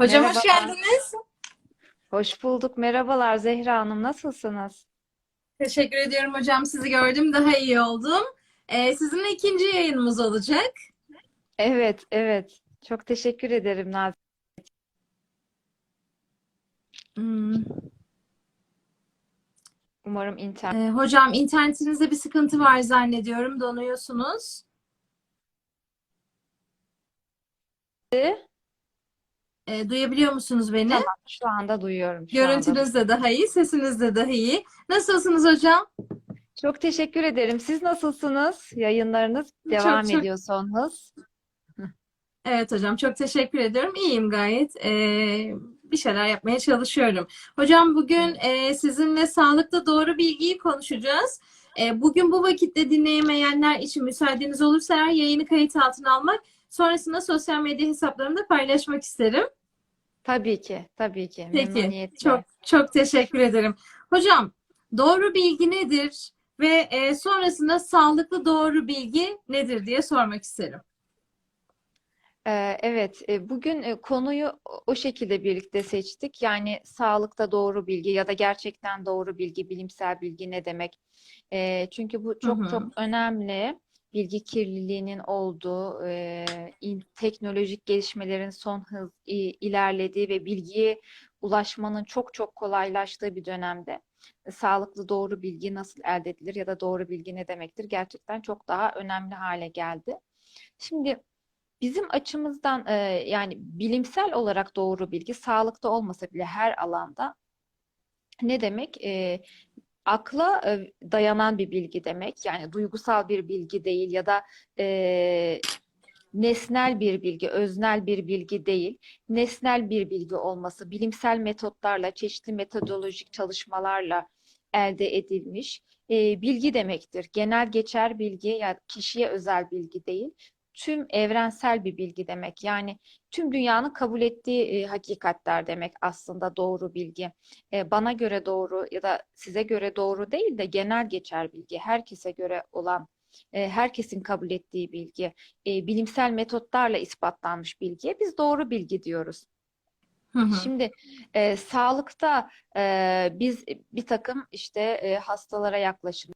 Hocam hoş Merhabalar. geldiniz. Hoş bulduk. Merhabalar Zehra Hanım. Nasılsınız? Teşekkür ediyorum hocam. Sizi gördüm. Daha iyi oldum. Ee, sizinle ikinci yayınımız olacak. Evet, evet. Çok teşekkür ederim Nazik. Hmm. Umarım internet. Ee, hocam internetinizde bir sıkıntı var zannediyorum. Donuyorsunuz. Ee, duyabiliyor musunuz beni? Tamam, şu anda duyuyorum. Şu anda. Görüntünüz de daha iyi, sesiniz de daha iyi. Nasılsınız hocam? Çok teşekkür ederim. Siz nasılsınız? Yayınlarınız devam çok- ediyor son hız. Evet hocam çok teşekkür ediyorum. İyiyim gayet. Ee, bir şeyler yapmaya çalışıyorum. Hocam bugün e, sizinle sağlıkta doğru bilgiyi konuşacağız. E, bugün bu vakitte dinleyemeyenler için müsaadeniz olursa eğer yayını kayıt altına almak, sonrasında sosyal medya hesaplarımda paylaşmak isterim. Tabii ki, tabii ki. Peki, çok çok teşekkür ederim. Hocam, doğru bilgi nedir ve e, sonrasında sağlıklı doğru bilgi nedir diye sormak isterim. Ee, Evet, e, bugün e, konuyu o şekilde birlikte seçtik. Yani sağlıkta doğru bilgi ya da gerçekten doğru bilgi, bilimsel bilgi ne demek? E, çünkü bu çok Hı hı. çok önemli. Bilgi kirliliğinin olduğu, e, in- teknolojik gelişmelerin son hız i- ilerlediği ve bilgiye ulaşmanın çok çok kolaylaştığı bir dönemde e, sağlıklı doğru bilgi nasıl elde edilir ya da doğru bilgi ne demektir? Gerçekten çok daha önemli hale geldi. Şimdi Bizim açımızdan e, yani bilimsel olarak doğru bilgi sağlıkta olmasa bile her alanda ne demek? E, akla dayanan bir bilgi demek. Yani duygusal bir bilgi değil ya da e, nesnel bir bilgi, öznel bir bilgi değil. Nesnel bir bilgi olması, bilimsel metotlarla, çeşitli metodolojik çalışmalarla elde edilmiş e, bilgi demektir. Genel geçer bilgi, yani kişiye özel bilgi değil tüm evrensel bir bilgi demek. Yani tüm dünyanın kabul ettiği e, hakikatler demek aslında doğru bilgi. E, bana göre doğru ya da size göre doğru değil de genel geçer bilgi. Herkese göre olan, e, herkesin kabul ettiği bilgi. E, bilimsel metotlarla ispatlanmış bilgiye biz doğru bilgi diyoruz. Hı hı. Şimdi e, sağlıkta e, biz bir takım işte e, hastalara yaklaşım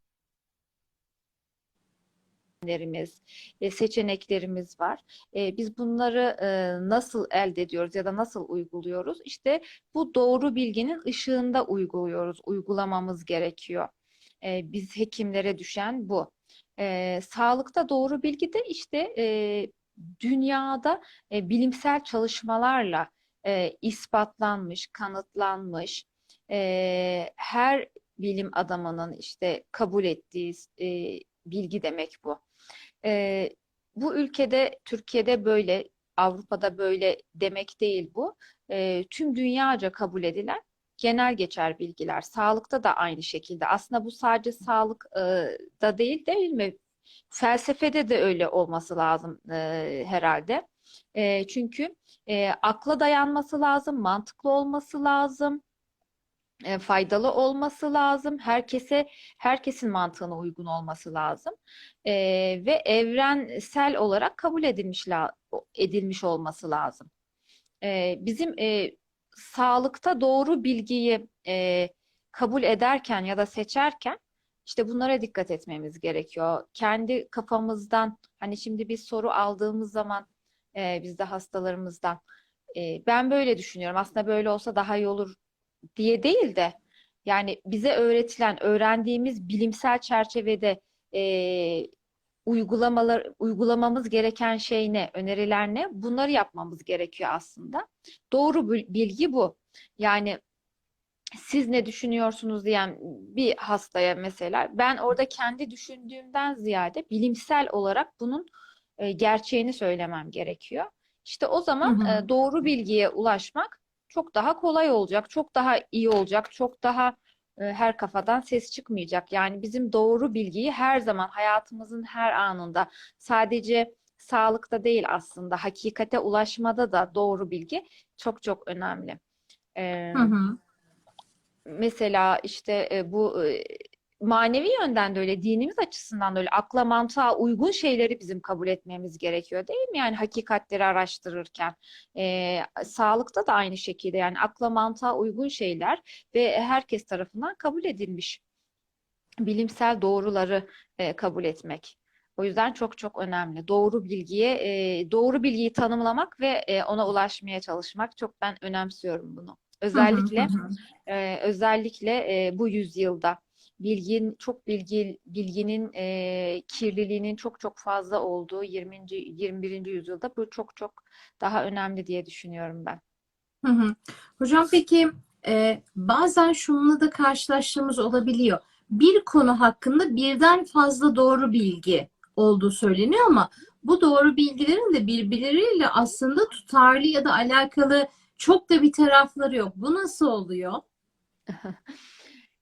seçeneklerimiz, e, seçeneklerimiz var. E, Biz bunları e, nasıl elde ediyoruz ya da nasıl uyguluyoruz? İşte bu doğru bilginin ışığında uyguluyoruz, uygulamamız gerekiyor. Biz hekimlere düşen bu. Sağlıkta doğru bilgi de işte dünyada bilimsel çalışmalarla ispatlanmış, kanıtlanmış, her bilim adamının işte kabul ettiği e, bilgi demek bu. Ee, bu ülkede, Türkiye'de böyle, Avrupa'da böyle demek değil bu. Ee, tüm dünyaca kabul edilen genel geçer bilgiler. Sağlıkta da aynı şekilde. Aslında bu sadece sağlıkta değil, değil mi? Felsefede de öyle olması lazım e, herhalde. E, çünkü e, akla dayanması lazım, mantıklı olması lazım e, faydalı olması lazım. Herkese, herkesin mantığına uygun olması lazım. E, ve evrensel olarak kabul edilmiş la- edilmiş olması lazım. E, bizim e, sağlıkta doğru bilgiyi e, kabul ederken ya da seçerken işte bunlara dikkat etmemiz gerekiyor. Kendi kafamızdan hani şimdi bir soru aldığımız zaman e, biz de hastalarımızdan e, ben böyle düşünüyorum. Aslında böyle olsa daha iyi olur diye değil de yani bize öğretilen, öğrendiğimiz bilimsel çerçevede e, uygulamalar, uygulamamız gereken şey ne, öneriler ne? Bunları yapmamız gerekiyor aslında. Doğru bil- bilgi bu. Yani siz ne düşünüyorsunuz diyen bir hastaya mesela ben orada kendi düşündüğümden ziyade bilimsel olarak bunun e, gerçeğini söylemem gerekiyor. İşte o zaman Hı hı. e, doğru bilgiye ulaşmak çok daha kolay olacak, çok daha iyi olacak, çok daha e, her kafadan ses çıkmayacak. Yani bizim doğru bilgiyi her zaman hayatımızın her anında sadece sağlıkta değil aslında hakikate ulaşmada da doğru bilgi çok çok önemli. E, Hı hı. mesela işte e, bu e, manevi yönden de öyle, dinimiz açısından da öyle. Akla mantığa uygun şeyleri bizim kabul etmemiz gerekiyor değil mi? Yani hakikatleri araştırırken. Ee, sağlıkta da aynı şekilde yani akla mantığa uygun şeyler ve herkes tarafından kabul edilmiş bilimsel doğruları e, kabul etmek. O yüzden çok çok önemli. Doğru bilgiye, e, doğru bilgiyi tanımlamak ve e, ona ulaşmaya çalışmak çok ben önemsiyorum bunu. Özellikle Hı hı hı. e, özellikle e, bu yüzyılda bilgin çok bilgi bilginin e, kirliliğinin çok çok fazla olduğu 20. 21. yüzyılda bu çok çok daha önemli diye düşünüyorum ben. Hı hı. Hocam peki e, bazen şununla da karşılaştığımız olabiliyor. Bir konu hakkında birden fazla doğru bilgi olduğu söyleniyor ama bu doğru bilgilerin de birbirleriyle aslında tutarlı ya da alakalı çok da bir tarafları yok. Bu nasıl oluyor?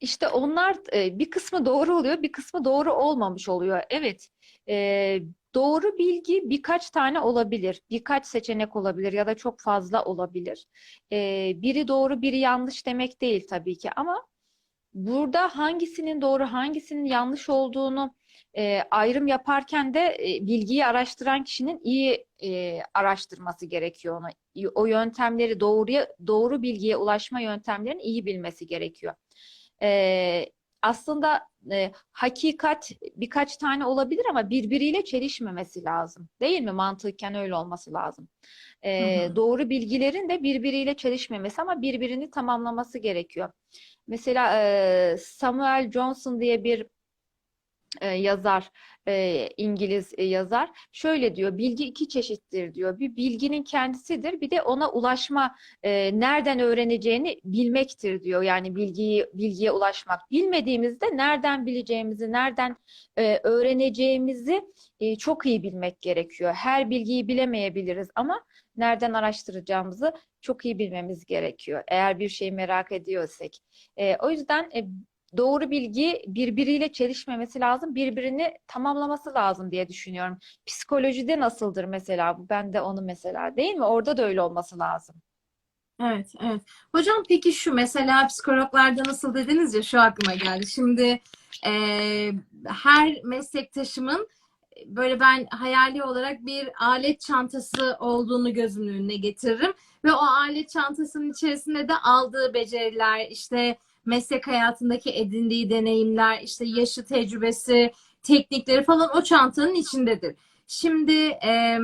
İşte onlar e, bir kısmı doğru oluyor, bir kısmı doğru olmamış oluyor. Evet, e, doğru bilgi birkaç tane olabilir, birkaç seçenek olabilir ya da çok fazla olabilir. E, biri doğru, biri yanlış demek değil tabii ki ama burada hangisinin doğru, hangisinin yanlış olduğunu ayrım yaparken de bilgiyi araştıran kişinin iyi araştırması gerekiyor onu. O yöntemleri doğruya, doğru bilgiye ulaşma yöntemlerini iyi bilmesi gerekiyor. Ee, aslında e, hakikat birkaç tane olabilir ama birbiriyle çelişmemesi lazım. Değil mi? Mantıken öyle olması lazım. Hı hı. doğru bilgilerin de birbiriyle çelişmemesi ama birbirini tamamlaması gerekiyor. Mesela e, Samuel Johnson diye bir e, yazar, e, İngiliz e, yazar. Şöyle diyor, bilgi iki çeşittir diyor. Bir bilginin kendisidir, bir de ona ulaşma, nereden öğreneceğini bilmektir diyor. Yani bilgiyi bilgiye ulaşmak. Bilmediğimizde nereden bileceğimizi, nereden öğreneceğimizi çok iyi bilmek gerekiyor. Her bilgiyi bilemeyebiliriz ama nereden araştıracağımızı çok iyi bilmemiz gerekiyor. Eğer bir şeyi merak ediyorsak. O yüzden doğru bilgi birbiriyle çelişmemesi lazım, birbirini tamamlaması lazım diye düşünüyorum. Psikolojide nasıldır mesela bu? Ben de onu mesela değil mi? Orada da öyle olması lazım. Evet, evet. Hocam peki şu mesela psikologlarda nasıl dediniz ya şu aklıma geldi. Şimdi e, her meslektaşımın böyle ben hayali olarak bir alet çantası olduğunu gözümün önüne getiririm. Ve o alet çantasının içerisinde de aldığı beceriler, işte meslek hayatındaki edindiği deneyimler, işte yaşı, tecrübesi, teknikleri falan o çantanın içindedir. Şimdi e,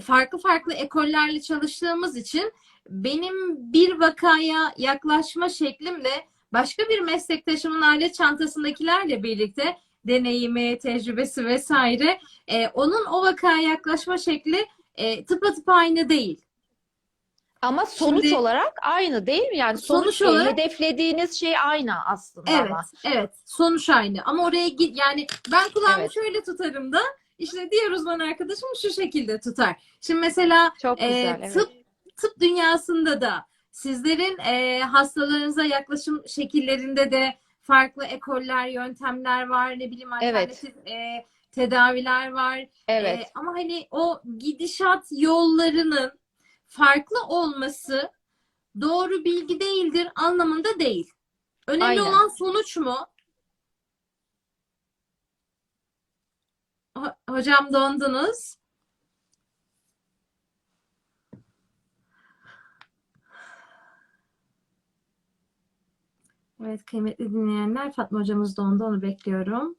farklı farklı ekollerle çalıştığımız için benim bir vakaya yaklaşma şeklimle başka bir meslektaşımın alet çantasındakilerle birlikte deneyimi, tecrübesi vesaire e, onun o vakaya yaklaşma şekli e, tıpatıp aynı değil. Ama sonuç Şimdi- olarak aynı değil mi? Yani Sonuç sonuç, olarak- hedeflediğiniz şey aynı aslında Evet, ama. evet. Sonuç aynı. Ama oraya git yani ben kulağımı Evet. şöyle tutarım da işte diğer uzman arkadaşım şu şekilde tutar. Şimdi mesela Çok e, güzel, evet. tıp tıp dünyasında da sizlerin e, hastalarınıza yaklaşım şekillerinde de farklı ekoller, yöntemler var. Ne bileyim Evet. alternatif e, tedaviler var. Evet. E, ama hani o gidişat yollarının farklı olması doğru bilgi değildir anlamında değil. Önemli Aynen. olan sonuç mu? Ho- Hocam dondunuz. Evet kıymetli dinleyenler Fatma hocamız dondu onu bekliyorum.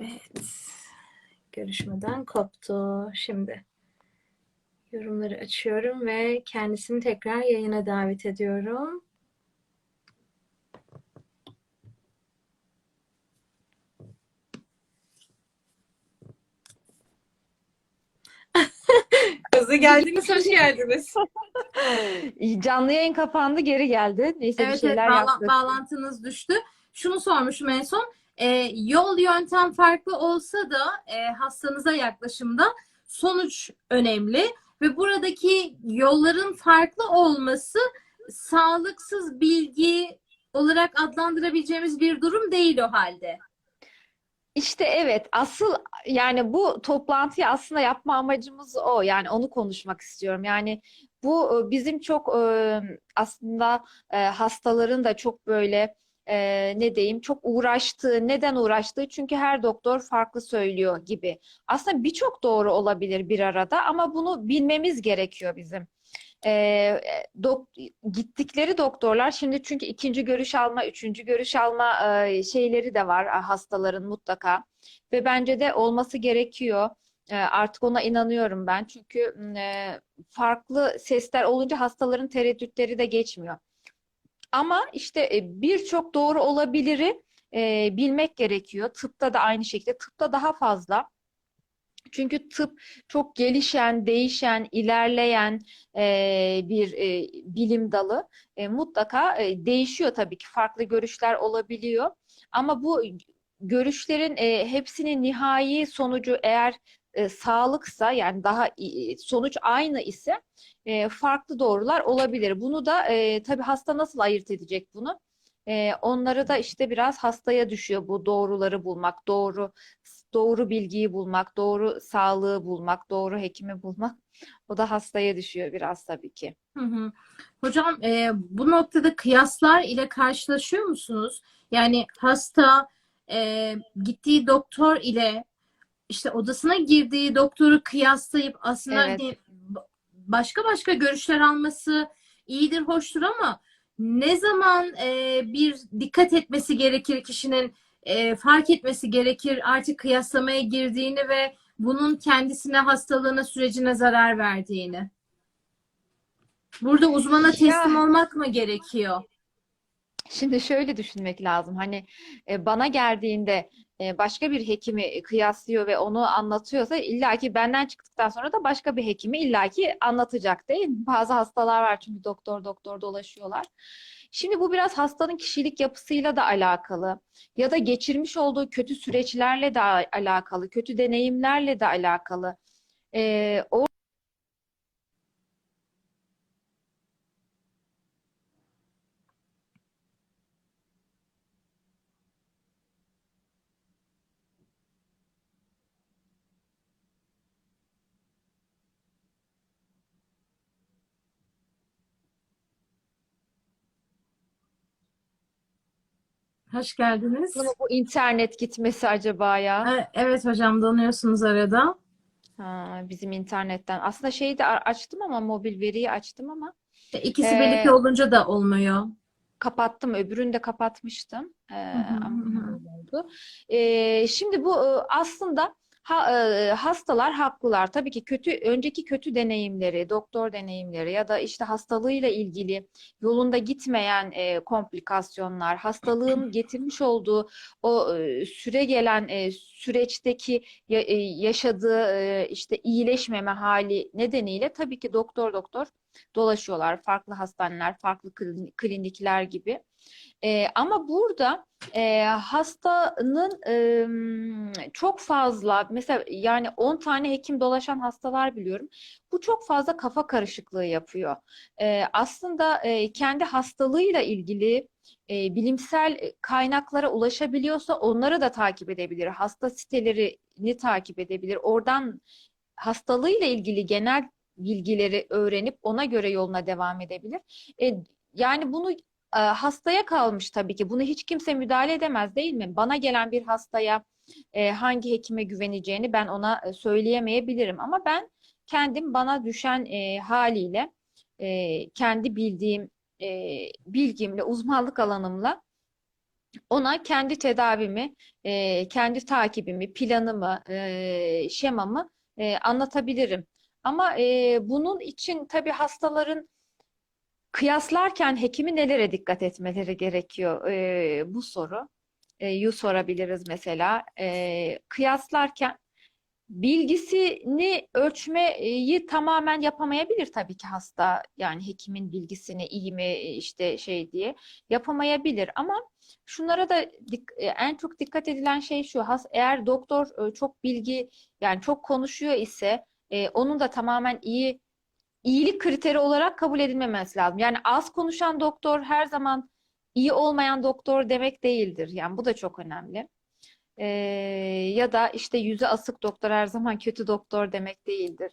Evet. Görüşmeden koptu. Şimdi yorumları açıyorum ve kendisini tekrar yayına davet ediyorum. Hızlı geldiniz, hoş geldiniz. Canlı yayın kapandı, geri geldi. Neyse bir Evet, evet şeyler bağla- yaptık. bağlantınız düştü. Şunu sormuşum en son. Ee, yol yöntem farklı olsa da e, hastanıza yaklaşımda sonuç önemli ve buradaki yolların farklı olması sağlıksız bilgi olarak adlandırabileceğimiz bir durum değil o halde. İşte evet asıl yani bu toplantıyı aslında yapma amacımız o yani onu konuşmak istiyorum yani bu e, bizim çok e, aslında e, hastaların da çok böyle e, ne diyeyim çok uğraştığı neden uğraştığı çünkü her doktor farklı söylüyor gibi aslında birçok doğru olabilir bir arada ama bunu bilmemiz gerekiyor bizim. E, dok gittikleri doktorlar şimdi çünkü ikinci görüş alma, üçüncü görüş alma e, şeyleri de var e, hastaların mutlaka ve bence de olması gerekiyor. E, artık ona inanıyorum ben çünkü e, farklı sesler olunca hastaların tereddütleri de geçmiyor. Ama işte e, birçok doğru olabiliri e, bilmek gerekiyor. Tıpta da aynı şekilde. Tıpta daha fazla. Çünkü tıp çok gelişen, değişen, ilerleyen e, bir bilim dalı. Mutlaka değişiyor tabii ki. Farklı görüşler olabiliyor. Ama bu görüşlerin hepsinin nihai sonucu eğer e, sağlıksa yani daha sonuç aynı ise e, farklı doğrular olabilir. Bunu da e, tabii hasta nasıl ayırt edecek bunu? E, onları da işte biraz hastaya düşüyor bu doğruları bulmak, doğru doğru bilgiyi bulmak, doğru sağlığı bulmak, doğru hekimi bulmak. O da hastaya düşüyor biraz tabii ki. Hı hı. Hocam e, bu noktada kıyaslar ile karşılaşıyor musunuz? Yani hasta e, gittiği doktor ile işte odasına girdiği doktoru kıyaslayıp aslında Evet. hani başka başka görüşler alması iyidir, hoştur ama ne zaman e, bir dikkat etmesi gerekir kişinin e, fark etmesi gerekir artık kıyaslamaya girdiğini ve bunun kendisine, hastalığına, sürecine zarar verdiğini. Burada uzmana teslim Ya olmak mı gerekiyor? Şimdi şöyle düşünmek lazım. Hani e, bana geldiğinde başka bir hekimi kıyaslıyor ve onu anlatıyorsa illaki benden çıktıktan sonra da başka bir hekimi illaki anlatacak değil mi? Bazı hastalar var çünkü doktor doktor dolaşıyorlar. Şimdi bu biraz hastanın kişilik yapısıyla da alakalı ya da geçirmiş olduğu kötü süreçlerle de alakalı, kötü deneyimlerle de alakalı. E, o Hoş geldiniz. mu bu internet gitmesi acaba ya? Ha, Evet hocam donuyorsunuz arada. Ha, bizim internetten. Aslında şeyi de açtım ama mobil veriyi açtım ama E, İkisi e, birlikte olunca da olmuyor. kapattım. Öbürünü de kapatmıştım. E, Hı hı oldu. E, şimdi bu e, aslında ha, e, hastalar haklılar. Tabii ki kötü önceki kötü deneyimleri, doktor deneyimleri ya da işte hastalığıyla ilgili yolunda gitmeyen e, komplikasyonlar, hastalığın getirmiş olduğu o e, süre gelen e, süreçteki ya- e, yaşadığı e, işte iyileşmeme hali nedeniyle tabii ki doktor doktor dolaşıyorlar. Farklı hastaneler, farklı klin- klinikler gibi. E, ama burada e, hastanın e, çok fazla mesela yani 10 tane hekim dolaşan hastalar biliyorum. Bu çok fazla kafa karışıklığı yapıyor. E, aslında e, kendi hastalığıyla ilgili e, bilimsel kaynaklara ulaşabiliyorsa onları da takip edebilir. Hasta sitelerini takip edebilir. Oradan hastalığıyla ilgili genel bilgileri öğrenip ona göre yoluna devam edebilir. E, yani bunu e, hastaya kalmış tabii ki. Bunu hiç kimse müdahale edemez değil mi? Bana gelen bir hastaya e, hangi hekime güveneceğini ben ona e, söyleyemeyebilirim. Ama ben kendim bana düşen e, haliyle e, kendi bildiğim e, bilgimle, uzmanlık alanımla ona kendi tedavimi, e, kendi takibimi, planımı, e, şemamı e, anlatabilirim. Ama e, bunun için tabii hastaların kıyaslarken hekimi nelere dikkat etmeleri gerekiyor? E, bu soru. E, yu sorabiliriz mesela. E, kıyaslarken bilgisini ölçmeyi tamamen yapamayabilir tabii ki hasta. Yani hekimin bilgisini iyi mi işte şey diye yapamayabilir ama şunlara da en çok dikkat edilen şey şu. has- Eğer doktor çok bilgi yani çok konuşuyor ise e, onun da tamamen iyi iyilik kriteri olarak kabul edilmemesi lazım. Yani az konuşan doktor her zaman iyi olmayan doktor demek değildir. Yani bu da çok önemli. Ee, ya da işte yüzü asık doktor her zaman kötü doktor demek değildir.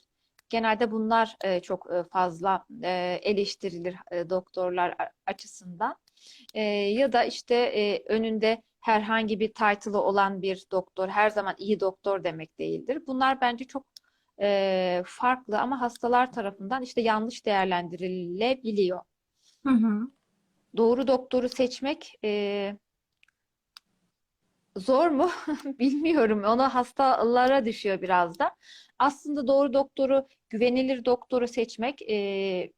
Genelde bunlar e, çok e, fazla e, eleştirilir e, doktorlar açısından. E, ya da işte e, önünde herhangi bir title'ı olan bir doktor her zaman iyi doktor demek değildir. Bunlar bence çok e, farklı ama hastalar tarafından işte yanlış değerlendirilebiliyor. Hı hı. Doğru doktoru seçmek e, zor mu? Bilmiyorum. Onu hastalara düşüyor biraz da. Aslında doğru doktoru, güvenilir doktoru seçmek e,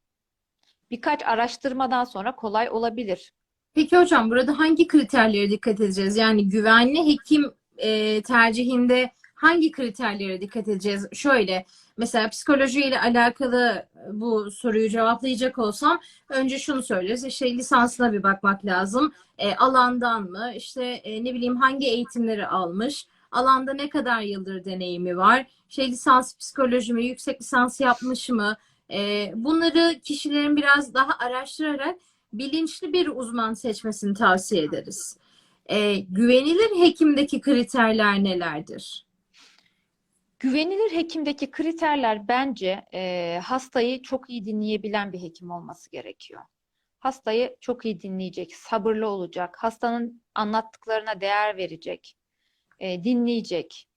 birkaç araştırmadan sonra kolay olabilir. Peki hocam burada hangi kriterlere dikkat edeceğiz? Yani güvenli hekim e, tercihinde hangi kriterlere dikkat edeceğiz? Şöyle mesela psikoloji ile alakalı bu soruyu cevaplayacak olsam önce şunu söyleriz. İşte lisansına bir bakmak lazım. E, alandan mı? İşte e, ne bileyim hangi eğitimleri almış? Alanda ne kadar yıldır deneyimi var? Şey lisans psikoloji mi? Yüksek lisans yapmış mı? E, bunları kişilerin biraz daha araştırarak bilinçli bir uzman seçmesini tavsiye ederiz. Ee, güvenilir hekimdeki kriterler nelerdir? Güvenilir hekimdeki kriterler bence e, hastayı çok iyi dinleyebilen bir hekim olması gerekiyor. Hastayı çok iyi dinleyecek, sabırlı olacak, hastanın anlattıklarına değer verecek, e, dinleyecek.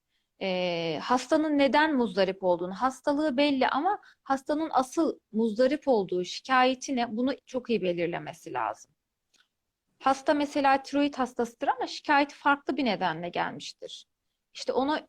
E, hastanın neden muzdarip olduğunu, hastalığı belli ama hastanın asıl muzdarip olduğu şikayeti ne, bunu çok iyi belirlemesi lazım. Hasta mesela tiroid hastasıdır ama şikayeti farklı bir nedenle gelmiştir. İşte onu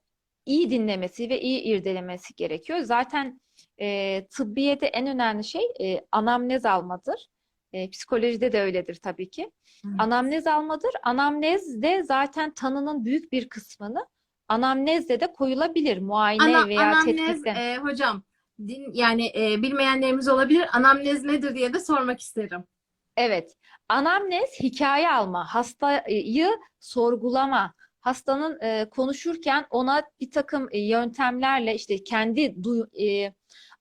iyi dinlemesi ve iyi irdelemesi gerekiyor. Zaten e, tıbbiyede en önemli şey e, anamnez almadır. E, psikolojide de öyledir tabii ki. Evet. Anamnez almadır. Anamnez de zaten tanının büyük bir kısmını anamnezle de koyulabilir. Muayene Ana, veya anamnez tetkitle. e, hocam din, yani e, bilmeyenlerimiz olabilir. Anamnez nedir diye de sormak isterim. Evet. Anamnez hikaye alma, hastayı sorgulama, hastanın e, konuşurken ona bir takım e, yöntemlerle işte kendi duy- e,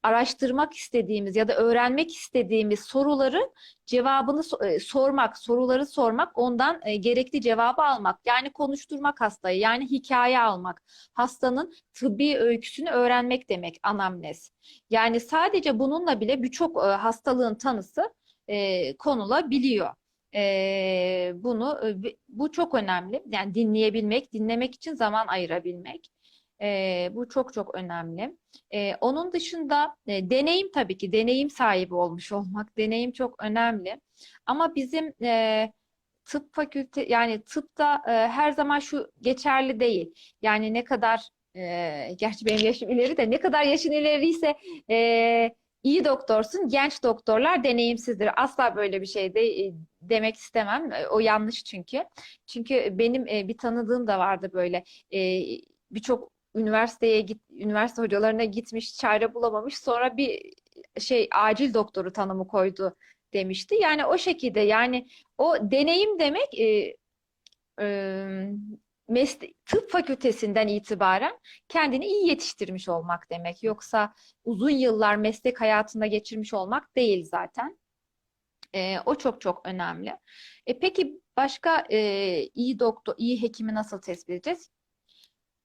araştırmak istediğimiz ya da öğrenmek istediğimiz soruları cevabını e, sormak, soruları sormak, ondan e, gerekli cevabı almak. Yani konuşturmak hastayı, yani hikaye almak. Hastanın tıbbi öyküsünü öğrenmek demek anamnez. Yani sadece bununla bile birçok e, hastalığın tanısı e, konulabiliyor. E, bunu bu çok önemli. Yani dinleyebilmek, dinlemek için zaman ayırabilmek. E, bu çok çok önemli. E, onun dışında e, deneyim tabii ki deneyim sahibi olmuş olmak, deneyim çok önemli. Ama bizim e, tıp fakülte yani tıpta e, her zaman şu geçerli değil. Yani ne kadar e, gerçi benim yaşım ileri de ne kadar yaşın ileriyse e, iyi doktorsun, genç doktorlar deneyimsizdir. Asla böyle bir şey de e, demek istemem. E, O yanlış çünkü. Çünkü benim e, bir tanıdığım da vardı böyle. E, birçok üniversiteye git, üniversite hocalarına gitmiş, çare bulamamış. Sonra bir şey acil doktoru tanımı koydu demişti. Yani o şekilde yani o deneyim demek e, e, mesle- tıp fakültesinden itibaren kendini iyi yetiştirmiş olmak demek. Yoksa uzun yıllar meslek hayatında geçirmiş olmak değil zaten. E, o çok çok önemli. E, peki başka e, iyi doktor, iyi hekimi nasıl tespit edeceğiz?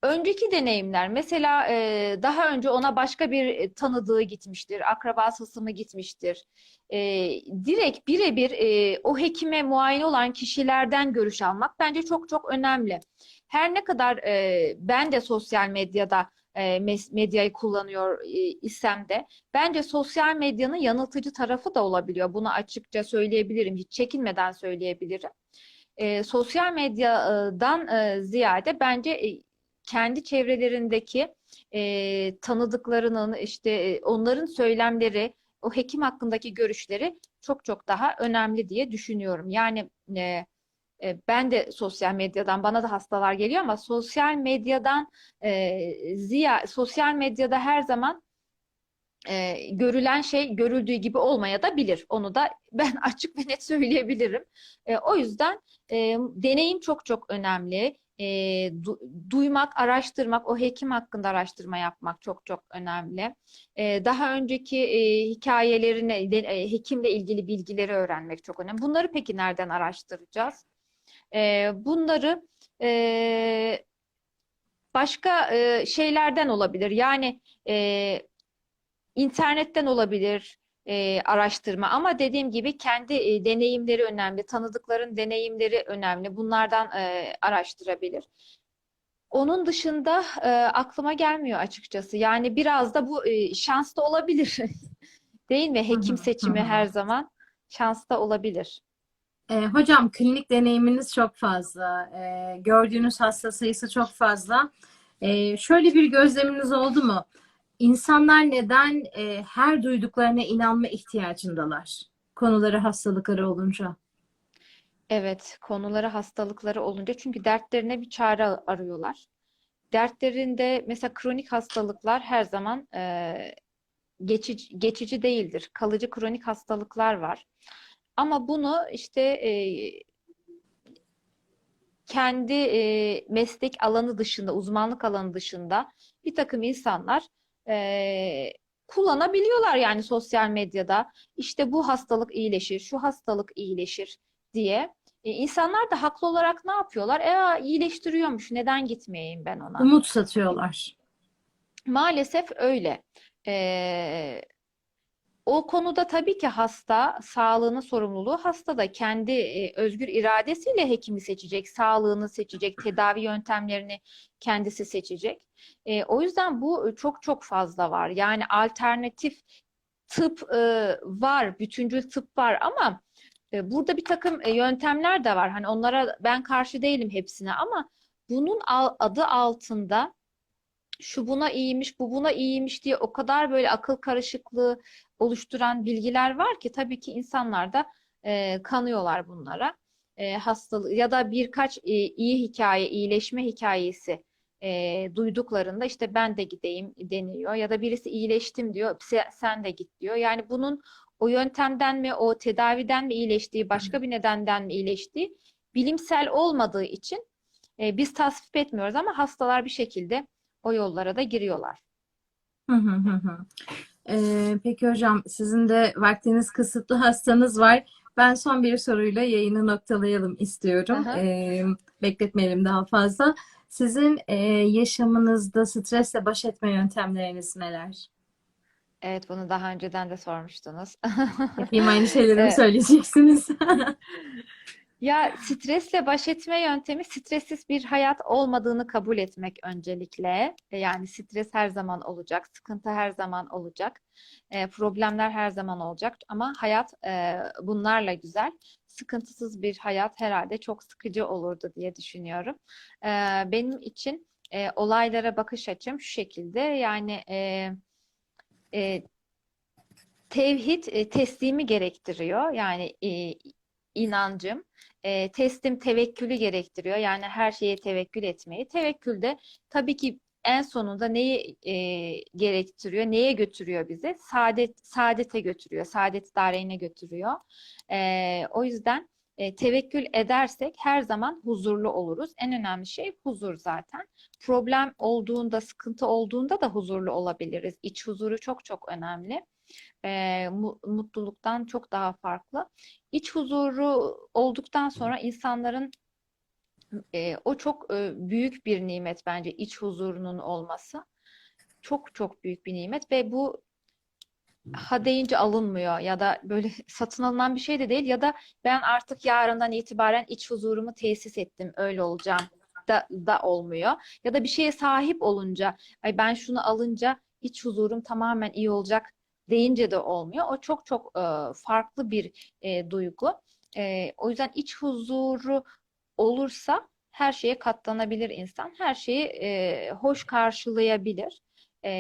Önceki deneyimler, mesela e, daha önce ona başka bir tanıdığı gitmiştir, akrabası mı gitmiştir. E, direkt birebir e, o hekime muayene olan kişilerden görüş almak bence çok çok önemli. Her ne kadar e, ben de sosyal medyada e, medyayı kullanıyor e, isem de bence sosyal medyanın yanıltıcı tarafı da olabiliyor. Bunu açıkça söyleyebilirim, hiç çekinmeden söyleyebilirim. E, sosyal medyadan e, ziyade bence kendi çevrelerindeki e, tanıdıklarının işte onların söylemleri, o hekim hakkındaki görüşleri çok çok daha önemli diye düşünüyorum. Yani ben de sosyal medyadan bana da hastalar geliyor ama sosyal medyadan e, ziya sosyal medyada her zaman e, görülen şey görüldüğü gibi olmaya da bilir. Onu da ben açık ve net söyleyebilirim. E, o yüzden e, deneyim çok çok önemli. e, du- duymak, araştırmak, o hekim hakkında araştırma yapmak çok çok önemli. E, daha önceki e, hikayelerini, de- e, hekimle ilgili bilgileri öğrenmek çok önemli. Bunları peki nereden araştıracağız? E, bunları e, başka e, şeylerden olabilir. Yani e, internetten olabilir e, araştırma ama dediğim gibi kendi e, deneyimleri önemli, tanıdıkların deneyimleri önemli. Bunlardan e, araştırabilir. Onun dışında e, aklıma gelmiyor açıkçası. Yani biraz da bu e, şans da olabilir. Değil mi? Hekim seçimi her zaman şans da olabilir. E, hocam klinik deneyiminiz çok fazla. E, gördüğünüz hasta sayısı çok fazla. E, şöyle bir gözleminiz oldu mu? İnsanlar neden e, her duyduklarına inanma ihtiyacındalar? Konuları, hastalıkları olunca. Evet, konuları, hastalıkları olunca çünkü dertlerine bir çare arıyorlar. Dertlerinde mesela kronik hastalıklar her zaman e, geçici, geçici değildir. Kalıcı kronik hastalıklar var. Ama bunu işte e, kendi e, meslek alanı dışında, uzmanlık alanı dışında bir takım insanlar e, kullanabiliyorlar yani sosyal medyada. İşte bu hastalık iyileşir, şu hastalık iyileşir diye. E, insanlar da haklı olarak ne yapıyorlar? E, iyileştiriyormuş, neden gitmeyeyim ben ona? Umut satıyorlar. Maalesef öyle. Ee, o konuda tabii ki hasta, sağlığının sorumluluğu hasta da kendi e, özgür iradesiyle hekimi seçecek, sağlığını seçecek, tedavi yöntemlerini kendisi seçecek. E, o yüzden bu çok çok fazla var. Yani alternatif tıp e, var, bütüncül tıp var ama e, burada bir takım e, yöntemler de var. Hani onlara ben karşı değilim hepsine ama bunun adı altında şu buna iyiymiş, bu buna iyiymiş diye o kadar böyle akıl karışıklığı oluşturan bilgiler var ki tabii ki insanlar da e, kanıyorlar bunlara. E, hastalığı ya da birkaç e, iyi hikaye, iyileşme hikayesi e, duyduklarında işte ben de gideyim deniyor ya da birisi iyileştim diyor, "Se- sen de git diyor. Yani bunun o yöntemden mi, o tedaviden mi iyileştiği, başka bir nedenden mi iyileştiği bilimsel olmadığı için e, biz tasvip etmiyoruz ama hastalar bir şekilde o yollara da giriyorlar. Hı hı hı. Ee, peki hocam sizin de vaktiniz kısıtlı hastanız var. Ben son bir soruyla yayını noktalayalım istiyorum. Aha. Ee, bekletmeyelim daha fazla. Sizin e, yaşamınızda stresle baş etme yöntemleriniz neler? Evet, bunu daha önceden de sormuştunuz. Eminim aynı şeyleri mi söyleyeceksiniz? Ya stresle baş etme yöntemi stressiz bir hayat olmadığını kabul etmek öncelikle. E, Yani stres her zaman olacak, sıkıntı her zaman olacak, e, problemler her zaman olacak. Ama hayat e, bunlarla güzel. Sıkıntısız bir hayat herhalde çok sıkıcı olurdu diye düşünüyorum. Benim için olaylara bakış açım şu şekilde. Yani tevhid teslimi gerektiriyor. Yani inancım. E, teslim tevekkülü gerektiriyor. Yani her şeye tevekkül etmeyi. Tevekkül de tabii ki en sonunda neyi e, gerektiriyor? Neye götürüyor bizi? Saadet, saadete götürüyor. Saadet dareyne götürüyor. E, o yüzden e, tevekkül edersek her zaman huzurlu oluruz. En önemli şey huzur zaten. Problem olduğunda, sıkıntı olduğunda da huzurlu olabiliriz. İç huzuru çok çok önemli. E, mu- mutluluktan çok daha farklı. İç huzuru olduktan sonra insanların e, o çok e, büyük bir nimet bence iç huzurunun olması. Çok çok büyük bir nimet ve bu ha deyince alınmıyor ya da böyle satın alınan bir şey de değil ya da ben artık yarından itibaren iç huzurumu tesis ettim öyle olacağım da, da olmuyor. Ya da bir şeye sahip olunca ay ben şunu alınca iç huzurum tamamen iyi olacak deyince de olmuyor. O çok çok e, farklı bir e, duygu. E, o yüzden iç huzuru olursa her şeye katlanabilir insan. Her şeyi e, hoş karşılayabilir. E,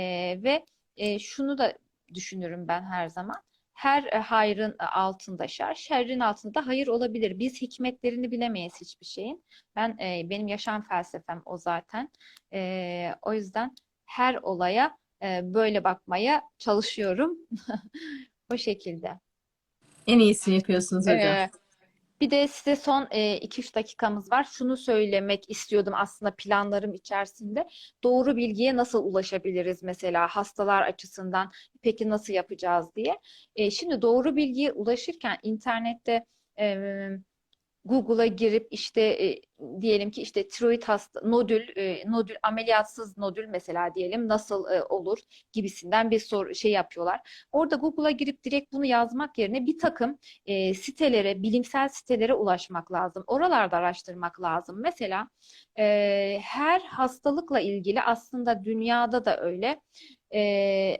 ve e, şunu da düşünürüm ben her zaman. Her e, hayrın altında şer, şerrin altında hayır olabilir. Biz hikmetlerini bilemeyiz hiçbir şeyin. Ben e, benim yaşam felsefem o zaten. E, o yüzden her olaya böyle bakmaya çalışıyorum. O şekilde. En iyisini yapıyorsunuz hocam. Ee, Bir de size son 2-3 dakikamız var. Şunu söylemek istiyordum aslında planlarım içerisinde. Doğru bilgiye nasıl ulaşabiliriz mesela hastalar açısından peki nasıl yapacağız diye. E, şimdi doğru bilgiye ulaşırken internette e, Google'a girip işte e, diyelim ki işte tiroid hasta nodül e, nodül ameliyatsız nodül mesela diyelim nasıl e, olur gibisinden bir soru şey yapıyorlar. Orada Google'a girip direkt bunu yazmak yerine bir takım e, sitelere, bilimsel sitelere ulaşmak lazım. Oralarda araştırmak lazım. Mesela e, her hastalıkla ilgili aslında dünyada da öyle. E,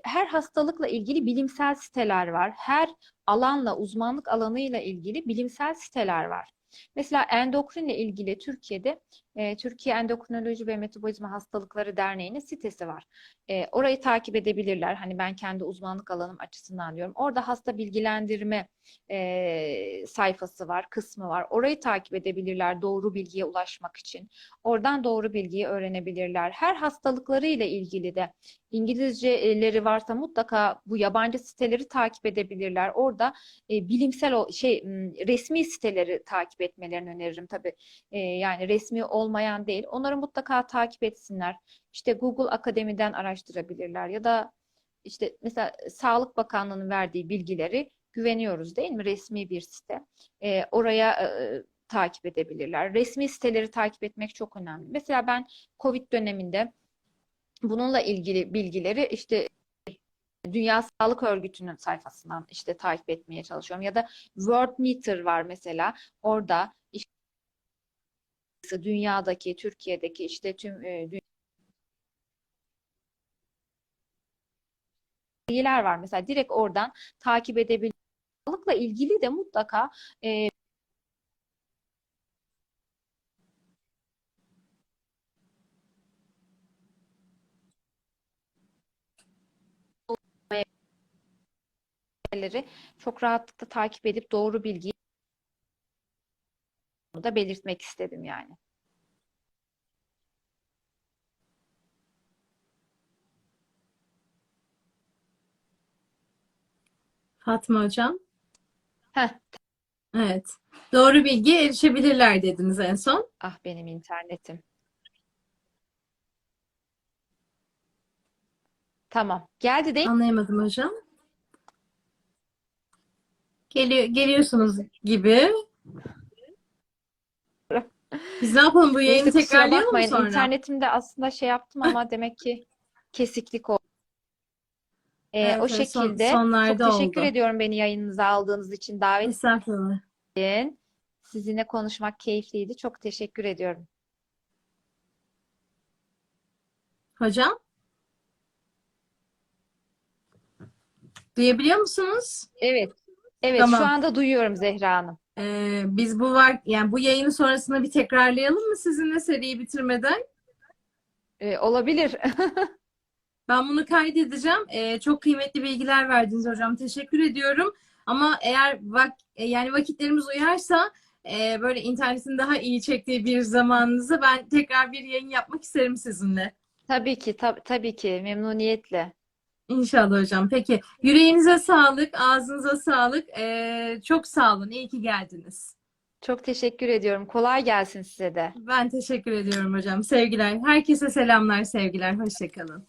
her hastalıkla ilgili bilimsel siteler var. Her alanla, uzmanlık alanıyla ilgili bilimsel siteler var. Mesela endokrinle ilgili Türkiye'de e, Türkiye Endokrinoloji ve Metabolizma Hastalıkları Derneği'nin sitesi var. E, orayı takip edebilirler. Hani ben kendi uzmanlık alanım açısından diyorum. Orada hasta bilgilendirme e, sayfası var, kısmı var. Orayı takip edebilirler doğru bilgiye ulaşmak için. Oradan doğru bilgiyi öğrenebilirler. Her hastalıklarıyla ilgili de İngilizceleri varsa mutlaka bu yabancı siteleri takip edebilirler. Orada e, bilimsel o şey resmi siteleri takip etmelerini öneririm tabii. E, yani resmi olmayan değil. Onları mutlaka takip etsinler. İşte Google Akademi'den araştırabilirler ya da işte mesela Sağlık Bakanlığı'nın verdiği bilgileri güveniyoruz değil mi? Resmi bir site. E, oraya e, takip edebilirler. Resmi siteleri takip etmek çok önemli. Mesela ben Covid döneminde bununla ilgili bilgileri işte Dünya Sağlık Örgütü'nün sayfasından işte takip etmeye çalışıyorum. Ya da World Meter var mesela. Orada işte dünyadaki, Türkiye'deki işte tüm e, bilgiler var. Mesela direkt oradan takip edebilirsiniz. Sağlıkla ilgili de mutlaka e, çok rahatlıkla takip edip doğru bilgiyi da belirtmek istedim yani. Fatma Hocam. Heh, Evet. Doğru bilgiye erişebilirler dediniz en son. ah benim internetim. Tamam. Geldi değil mi? Anlayamadım hocam. Geliyor, geliyorsunuz gibi. Biz ne yapalım bu yayını Neyse kusura tekrarlayalım mı bakmayın. sonra? İnternetimde aslında şey yaptım ama demek ki kesiklik oldu. Ee, Evet, o evet, son- şekilde. sonlarda Çok teşekkür oldu. ediyorum beni yayınınıza aldığınız için, davet Estağfurullah. için. Sizinle konuşmak keyifliydi. Çok teşekkür ediyorum. Hocam? Duyabiliyor musunuz? Evet. Evet, Tamam. şu anda duyuyorum Zehra Hanım. Ee, biz bu var yani bu yayını sonrasında bir tekrarlayalım mı sizinle seriyi bitirmeden? Ee, olabilir. Ben bunu kaydedeceğim. Ee, çok kıymetli bilgiler verdiniz hocam. Teşekkür ediyorum. Ama eğer vak e, yani vakitlerimiz uyarsa e, böyle internetin daha iyi çektiği bir zamanınızda ben tekrar bir yayın yapmak isterim sizinle. Tabii ki, tab- tabii ki memnuniyetle. İnşallah hocam. Peki yüreğinize sağlık, ağzınıza sağlık. Ee, çok sağ olun. İyi ki geldiniz. Çok teşekkür ediyorum. Kolay gelsin size de. Ben teşekkür ediyorum hocam. Sevgiler. Herkese selamlar, sevgiler. Hoşçakalın.